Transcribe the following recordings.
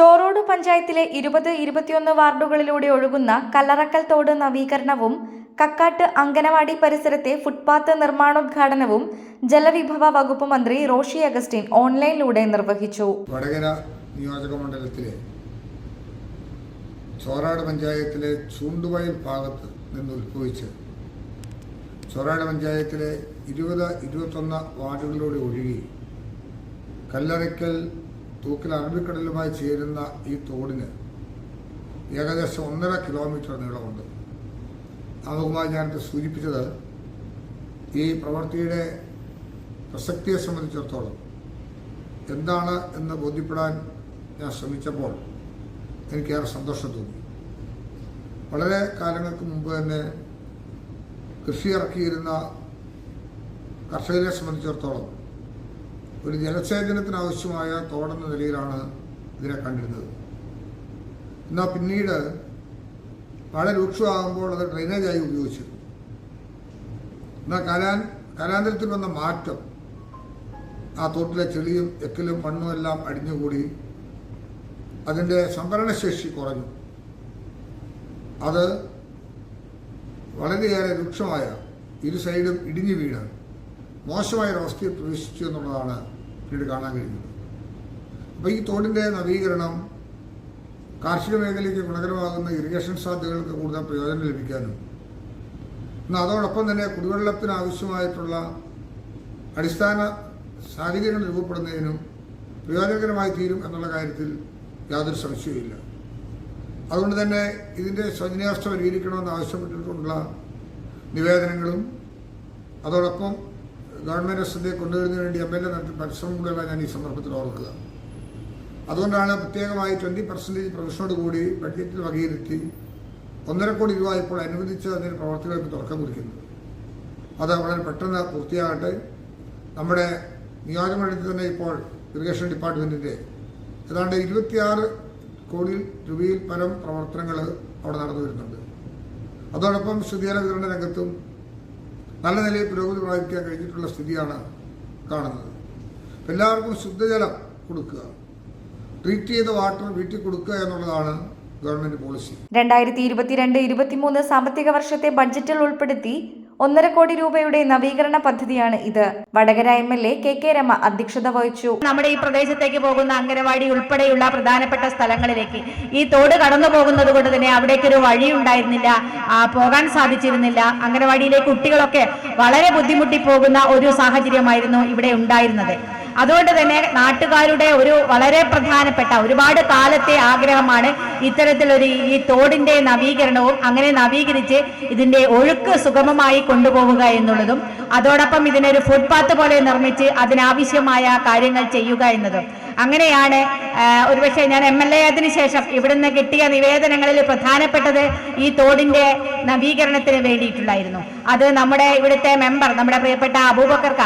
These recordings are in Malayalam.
ചോറോട് പഞ്ചായത്തിലെ ഇരുപത് ഇരുപത്തിയൊന്ന് വാർഡുകളിലൂടെ ഒഴുകുന്ന കല്ലറക്കൽ തോട് നവീകരണവും കക്കാട്ട് അങ്കനവാടി പരിസരത്തെ ഫുട്പാത്ത് നിർമ്മാണോദ്ഘാടനവും ജലവിഭവ വകുപ്പ് മന്ത്രി റോഷി അഗസ്റ്റിൻ ഓൺലൈനിലൂടെ നിർവഹിച്ചു. വടകര നിയോജക മണ്ഡലത്തിലെ ചോറാട് പഞ്ചായത്തിലെ ചൂണ്ടുവയൽ ഭാഗത്ത് നിന്ന് ഉത്ഭവിച്ച് ചോറാട് പഞ്ചായത്തിലെ ഇരുപത് ഇരുപത്തൊന്ന് വാർഡുകളിലൂടെ ഒഴുകി കല്ലറയ്ക്കൽ തൂക്കൽ അറബിക്കടലുമായി ചേരുന്ന ഈ തോടിന് ഏകദേശം ഒന്നര കിലോമീറ്റർ നീളമുണ്ട്. അതുമായി ഞാനിത് സൂചിപ്പിച്ചത് ഈ പ്രവൃത്തിയുടെ പ്രസക്തിയെ സംബന്ധിച്ചിടത്തോളം. എന്താണ് എന്ന് ബോധ്യപ്പെടാൻ ഞാൻ ശ്രമിച്ചപ്പോൾ എനിക്കേറെ സന്തോഷം തോന്നി. വളരെ കാലങ്ങൾക്ക് മുമ്പ് തന്നെ കൃഷി ഇറക്കിയിരുന്ന കർഷകരെ സംബന്ധിച്ചിടത്തോളം ഒരു ജലസേചനത്തിന് ആവശ്യമായ തോടെന്ന നിലയിലാണ് ഇതിനെ കണ്ടിരുന്നത്. എന്നാൽ പിന്നീട് മഴ രൂക്ഷമാകുമ്പോൾ അത് ഡ്രെയിനേജായി ഉപയോഗിച്ചിരുന്നു. എന്നാൽ കലാൻ കലാന്തരത്തിൽ വന്ന മാറ്റം ആ തോട്ടിലെ ചെളിയും എക്കലും മണ്ണും എല്ലാം അടിഞ്ഞുകൂടി അതിന്റെ സംഭരണശേഷി കുറഞ്ഞു. അത് വളരെയേറെ രൂക്ഷമായ ഇരു സൈഡും ഇടിഞ്ഞു വീണ്. മോശമായ ഒരവസ്ഥയിൽ പ്രവേശിച്ചു എന്നുള്ളതാണ് പിന്നീട് കാണാൻ കഴിയുന്നത്. അപ്പോൾ ഈ തോടിന്റെ നവീകരണം കാർഷിക മേഖലയ്ക്ക് ഗുണകരമാകുന്ന ഇറിഗേഷൻ സാധ്യതകൾക്ക് കൂടുതൽ പ്രയോജനം ലഭിക്കാനും എന്നാൽ അതോടൊപ്പം തന്നെ കുടിവെള്ളത്തിനാവശ്യമായിട്ടുള്ള അടിസ്ഥാന സാഹചര്യങ്ങൾ രൂപപ്പെടുന്നതിനും പ്രയോജനകരമായി തീരും എന്നുള്ള കാര്യത്തിൽ യാതൊരു സംശയവുമില്ല. അതുകൊണ്ട് തന്നെ ഇതിന്റെ ശോചനീയാവസ്ഥ പരിഹരിക്കണമെന്ന് ആവശ്യപ്പെട്ടിട്ടുള്ള നിവേദനങ്ങളും അതോടൊപ്പം ഗവൺമെന്റ് ശ്രദ്ധയെ കൊണ്ടുവരുന്നതിന് വേണ്ടി എം എൽ എ നടത്തിയ പരിശ്രമം കൂടെയുള്ള ഞാൻ ഈ സന്ദർഭത്തിൽ ഓർക്കുക. അതുകൊണ്ടാണ് പ്രത്യേകമായി ട്വന്റി പെർസെന്റേജ് പ്രൊവിഷനോട് കൂടി ബഡ്ജറ്റിൽ വകയിരുത്തി ഒന്നര കോടി രൂപ ഇപ്പോൾ അനുവദിച്ച് അതിന് പ്രവർത്തികൾക്ക് തുടക്കം കുറിക്കുന്നത് അത് വളരെ പെട്ടെന്ന് പൂർത്തിയാകട്ടെ. നമ്മുടെ നിയോജകമണ്ഡലത്തിൽ തന്നെ ഇപ്പോൾ ഇറിഗേഷൻ ഡിപ്പാർട്ട്മെന്റിന്റെ ഏതാണ്ട് ഇരുപത്തിയാറ് കോടി രൂപയിൽ പരം പ്രവർത്തനങ്ങൾ അവിടെ നടന്നു വരുന്നുണ്ട്. അതോടൊപ്പം ശുദ്ധീകരണ വിതരണ രംഗത്തും നല്ല നിലയിൽ പുരോഗതി പ്രാപിക്കാൻ കഴിഞ്ഞിട്ടുള്ള സ്ഥിതിയാണ് കാണുന്നത്. എല്ലാവർക്കും ശുദ്ധജലം കൊടുക്കുക. ട്രീറ്റ് ചെയ്ത വാട്ടർ വീട്ടിൽ കൊടുക്കുക എന്നുള്ളതാണ് ഗവൺമെന്റ് പോളിസി രണ്ടായിരത്തി ഇരുപത്തിരണ്ട് ഇരുപത്തിമൂന്ന് സാമ്പത്തിക വർഷത്തെ ബഡ്ജറ്റിൽ ഉൾപ്പെടുത്തി ഒന്നര കോടി രൂപയുടെ നവീകരണ പദ്ധതിയാണ് ഇത്. Vadakara M L A K K Rema അധ്യക്ഷത വഹിച്ചു. നമ്മുടെ ഈ പ്രദേശത്തേക്ക് പോകുന്ന അംഗനവാടി ഉൾപ്പെടെയുള്ള പ്രധാനപ്പെട്ട സ്ഥലങ്ങളിലേക്ക് ഈ തോട് കടന്നു പോകുന്നത് കൊണ്ട് തന്നെ അവിടേക്ക് ഒരു വഴി ഉണ്ടായിരുന്നില്ല പോകാൻ സാധിച്ചിരുന്നില്ല. അംഗനവാടിയിലെ കുട്ടികളൊക്കെ വളരെ ബുദ്ധിമുട്ടി പോകുന്ന ഒരു സാഹചര്യമായിരുന്നു ഇവിടെ ഉണ്ടായിരുന്നത്. അതുകൊണ്ട് തന്നെ നാട്ടുകാരുടെ ഒരു വളരെ പ്രധാനപ്പെട്ട ഒരുപാട് കാലത്തെ ആഗ്രഹമാണ് ഇത്തരത്തിലൊരു ഈ തോടിന്റെ നവീകരണവും അങ്ങനെ നവീകരിച്ച് ഇതിന്റെ ഒഴുക്ക് സുഗമമായി കൊണ്ടുപോവുക എന്നുള്ളതും അതോടൊപ്പം ഇതിനൊരു ഫുട്പാത്ത് പോലെ നിർമ്മിച്ച് അതിനാവശ്യമായ കാര്യങ്ങൾ ചെയ്യുക എന്നതും. അങ്ങനെയാണ് ഒരുപക്ഷെ ഞാൻ എം എൽ എ ആയതിനു ശേഷം ഇവിടുന്ന് കിട്ടിയ നിവേദനങ്ങളിൽ പ്രധാനപ്പെട്ടത് ഈ തോടിന്റെ നവീകരണത്തിന് വേണ്ടിയിട്ടുള്ളായിരുന്നു. അത് നമ്മുടെ ഇവിടുത്തെ മെമ്പർ നമ്മുടെ പ്രിയപ്പെട്ട അബൂബക്കർക്ക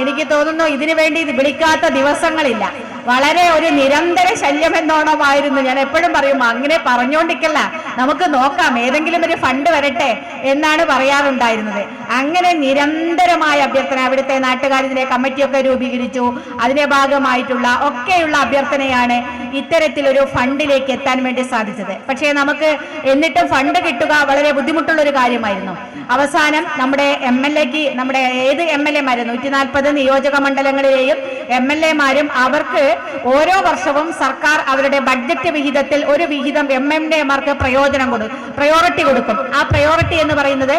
എനിക്ക് തോന്നുന്നു ഇതിനു വേണ്ടി വിളിക്കാത്ത ദിവസങ്ങളില്ല. വളരെ ഒരു നിരന്തര ശല്യം എന്നോണമായിരുന്നു ഞാൻ എപ്പോഴും പറയും അങ്ങനെ പറഞ്ഞോണ്ടിരിക്കല്ല നമുക്ക് നോക്കാം ഏതെങ്കിലും ഒരു ഫണ്ട് വരട്ടെ എന്നാണ് പറയാറുണ്ടായിരുന്നത്. അങ്ങനെ നിരന്തരമായ അഭ്യർത്ഥന അവിടുത്തെ നാട്ടുകാരിതിനെ കമ്മിറ്റിയൊക്കെ രൂപീകരിച്ചു. അതിന്റെ ഭാഗമായിട്ടുള്ള ഒക്കെയുള്ള അഭ്യർത്ഥനയാണ് ഇത്തരത്തിലൊരു ഫണ്ടിലേക്ക് എത്താൻ വേണ്ടി സാധിച്ചത്. പക്ഷേ നമുക്ക് എന്നിട്ടും ഫണ്ട് കിട്ടുക വളരെ ബുദ്ധിമുട്ടുള്ള ഒരു കാര്യമായിരുന്നു. അവസാനം നമ്മുടെ എം എൽ എക്ക് നമ്മുടെ ഏത് എം എൽ എമാരും നൂറ്റി നാൽപ്പത് നിയോജക മണ്ഡലങ്ങളിലെയും എം എൽ എമാരും അവർക്ക് ഓരോ വർഷവും സർക്കാർ അവരുടെ ബഡ്ജറ്റ് വിഹിതത്തിൽ ഒരു വിഹിതം എം എം ഡിമാർക്ക് മാർക്ക് പ്രയോജനം കൊടുക്കും പ്രയോറിറ്റി കൊടുക്കും. ആ പ്രയോറിറ്റി എന്ന് പറയുന്നത്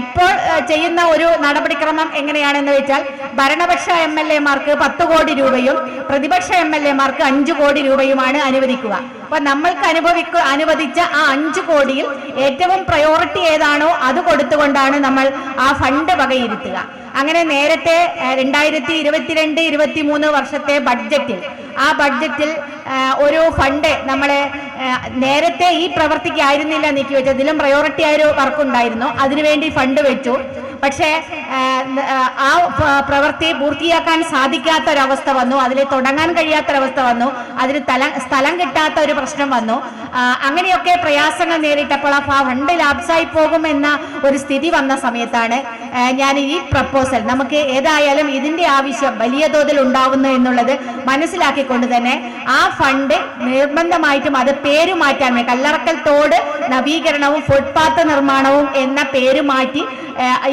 ഇപ്പോൾ ചെയ്യുന്ന ഒരു നടപടിക്രമം എങ്ങനെയാണെന്ന് വെച്ചാൽ ഭരണപക്ഷ എം എൽ എമാർക്ക് പത്ത് കോടി രൂപയും പ്രതിപക്ഷ എം എൽ എമാർക്ക് അഞ്ച് കോടി രൂപയുമാണ് അനുവദിക്കുക. അപ്പൊ നമ്മൾക്ക് അനുഭവിക്ക അനുവദിച്ച ആ അഞ്ച് കോടിയിൽ ഏറ്റവും പ്രയോറിറ്റി ഏതാണോ അത് കൊടുത്തുകൊണ്ടാണ് നമ്മൾ ആ ഫണ്ട് വകയിരുത്തുക. അങ്ങനെ നേരത്തെ രണ്ടായിരത്തി ഇരുപത്തിരണ്ട് ഇരുപത്തി മൂന്ന് വർഷത്തെ ബഡ്ജറ്റിൽ ആ ബഡ്ജറ്റിൽ ഒരു ഫണ്ട് നമ്മൾ നേരത്തെ ഈ പ്രവർത്തിക്ക് ആയിരുന്നില്ല നീക്കി വെച്ചത്. ഇതിലും പ്രയോറിറ്റി ആയ ഒരു വർക്ക് ഉണ്ടായിരുന്നു. അതിനുവേണ്ടി ഫണ്ട് വെച്ചു. പക്ഷേ ആ, പ്രവൃത്തി പൂർത്തിയാക്കാൻ സാധിക്കാത്ത ഒരവസ്ഥ വന്നു. അതിൽ തുടങ്ങാൻ കഴിയാത്തൊരവസ്ഥ വന്നു. അതിന് തല സ്ഥലം കിട്ടാത്ത ഒരു പ്രശ്നം വന്നു. അങ്ങനെയൊക്കെ പ്രയാസങ്ങൾ നേരിട്ടപ്പോൾ ആ ഫണ്ട് ലാപ്സായി പോകുമെന്ന ഒരു സ്ഥിതി വന്ന സമയത്താണ് ഞാൻ ഈ പ്രപ്പോസൽ നമുക്ക് ഏതായാലും ഇതിന്റെ ആവശ്യം വലിയ തോതിൽ ഉണ്ടാവുന്നു എന്നുള്ളത് മനസ്സിലാക്കിക്കൊണ്ട് തന്നെ ആ ഫണ്ട് നിർബന്ധമായിട്ടും അത് പേര് മാറ്റാൻ കല്ലറക്കൽ തോട് നവീകരണവും ഫുട്പാത്ത് നിർമ്മാണവും എന്ന പേര് മാറ്റി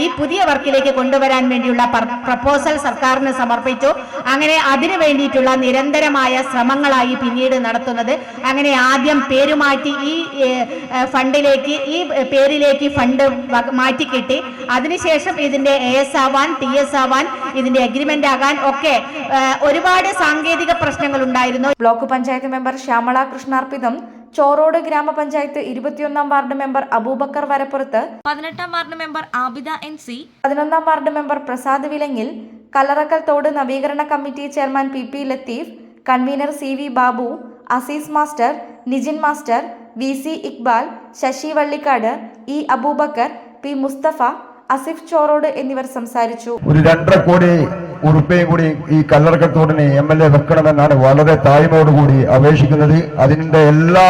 ഈ പുതിയ വർക്കിലേക്ക് കൊണ്ടുവരാൻ വേണ്ടിയുള്ള പ്രപ്പോസൽ സർക്കാരിന് സമർപ്പിച്ചു. അങ്ങനെ അതിനു വേണ്ടിയിട്ടുള്ള നിരന്തരമായ ശ്രമങ്ങളായി പിന്നീട് നടത്തുന്നത്. അങ്ങനെ ആദ്യം പേരുമാറ്റി ഈ ഫണ്ടിലേക്ക് ഈ പേരിലേക്ക് ഫണ്ട് മാറ്റി കിട്ടി അതിനുശേഷം ഇതിന്റെ എ എസ് ആവാൻ ടി എസ് ആവാൻ ഇതിന്റെ അഗ്രിമെന്റ് ആകാൻ ഒക്കെ ഒരുപാട് സാങ്കേതിക പ്രശ്നങ്ങൾ ഉണ്ടായിരുന്നു ബ്ലോക്ക് പഞ്ചായത്ത് മെമ്പർ ശ്യാമള കൃഷ്ണാർപ്പിതം ചോറോട് ഗ്രാമപഞ്ചായത്ത് ഇരുപത്തിയൊന്നാം വാർഡ് മെമ്പർ അബൂബക്കർ വരപ്പുറത്ത് പതിനെട്ടാം ward member Abida N C പതിനൊന്നാം വാർഡ് മെമ്പർ പ്രസാദ് വിലങ്ങിൽ കല്ലറക്കൽ തോട് നവീകരണ committee chairman P P Latheef convener C V Babu Azeez master Nijin master V C Iqbal Sasi Vallikkad E Aboobacker P Musthafa Asif Chorode എന്നിവർ സംസാരിച്ചു. ഒരു രണ്ടര കോടി ഉറുപ്പയും കൂടി ഈ കല്ലറക്കത്തോടിനെ എം എൽ എ വെക്കണമെന്നാണ് വളരെ താഴ്മയോടുകൂടി അപേക്ഷിക്കുന്നത്. അതിന്റെ എല്ലാ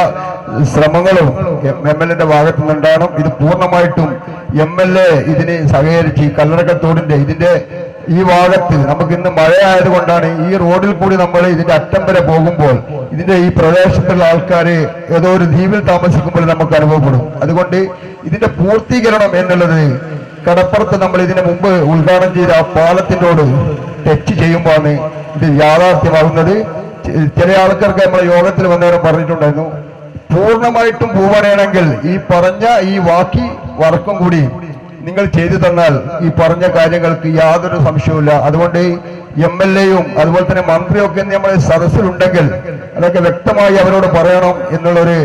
ശ്രമങ്ങളും എം എൽ എന്റെ ഭാഗത്തു നിന്നുണ്ടാകണം ഇത് പൂർണമായിട്ടും എം എൽ എ ഇതിന് സഹകരിച്ച് കല്ലറക്കത്തോടിന്റെ ഇതിന്റെ ഈ ഭാഗത്ത് നമുക്ക് ഇന്ന് മഴയായതുകൊണ്ടാണ് ഈ റോഡിൽ കൂടി നമ്മൾ ഇതിന്റെ അറ്റം വരെ പോകുമ്പോൾ ഇതിന്റെ ഈ പ്രദേശത്തുള്ള ആൾക്കാർ ഏതോ ഒരു ദ്വീപിൽ താമസിക്കുമ്പോൾ നമുക്ക് അനുഭവപ്പെടും. അതുകൊണ്ട് ഇതിന്റെ പൂർത്തീകരണം എന്നുള്ളത് കടപ്പുറത്ത് നമ്മൾ ഇതിനു മുമ്പ് ഉദ്ഘാടനം ചെയ്ത ആ പാലത്തിനോട് ടച്ച് ചെയ്യുമ്പോഴാണ് ഇത് യാഥാർത്ഥ്യമാകുന്നത്. ചില ആൾക്കാർക്ക് നമ്മളെ യോഗത്തിൽ വന്നവരെ പറഞ്ഞിട്ടുണ്ടായിരുന്നു. പൂർണമായിട്ടും പൂവണയണമെങ്കിൽ ഈ പറഞ്ഞ ഈ വാക്കി വർക്കും കൂടി നിങ്ങൾ ചെയ്തു തന്നാൽ ഈ പറഞ്ഞ കാര്യങ്ങൾക്ക് യാതൊരു സംശയവുമില്ല. അതുകൊണ്ട് എം എൽ എയും അതുപോലെ തന്നെ മന്ത്രിയൊക്കെ നമ്മുടെ സദസ്സിലുണ്ടെങ്കിൽ അതൊക്കെ വ്യക്തമായി അവരോട് പറയണം എന്നുള്ളൊരു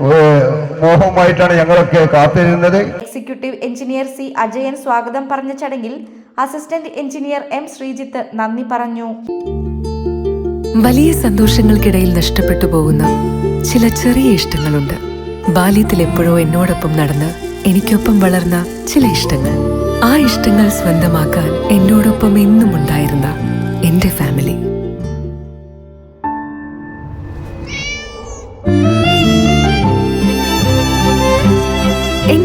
മോഹവുമായിട്ടാണ് ഞങ്ങളൊക്കെ കാത്തിരുന്നത്. എക്സിക്യൂട്ടീവ് എഞ്ചിനീയർ സി അജയൻ സ്വാഗതം പറഞ്ഞ ചടങ്ങിൽ അസിസ്റ്റന്റ് എഞ്ചിനീയർ എം ശ്രീജിത്ത് നന്ദി പറഞ്ഞു. വലിയ സന്തോഷങ്ങൾക്കിടയിൽ നഷ്ടപ്പെട്ടു പോകുന്ന ചില ചെറിയ ഇഷ്ടങ്ങളുണ്ട്. ബാല്യത്തിൽ എപ്പോഴോ എന്നോടൊപ്പം നടന്ന് എനിക്കൊപ്പം വളർന്ന ചില ഇഷ്ടങ്ങൾ. ആ ഇഷ്ടങ്ങൾ സ്വന്തമാക്കാൻ എന്നോടൊപ്പം എന്നും ഉണ്ടായിരുന്ന എന്റെ ഫാമിലി.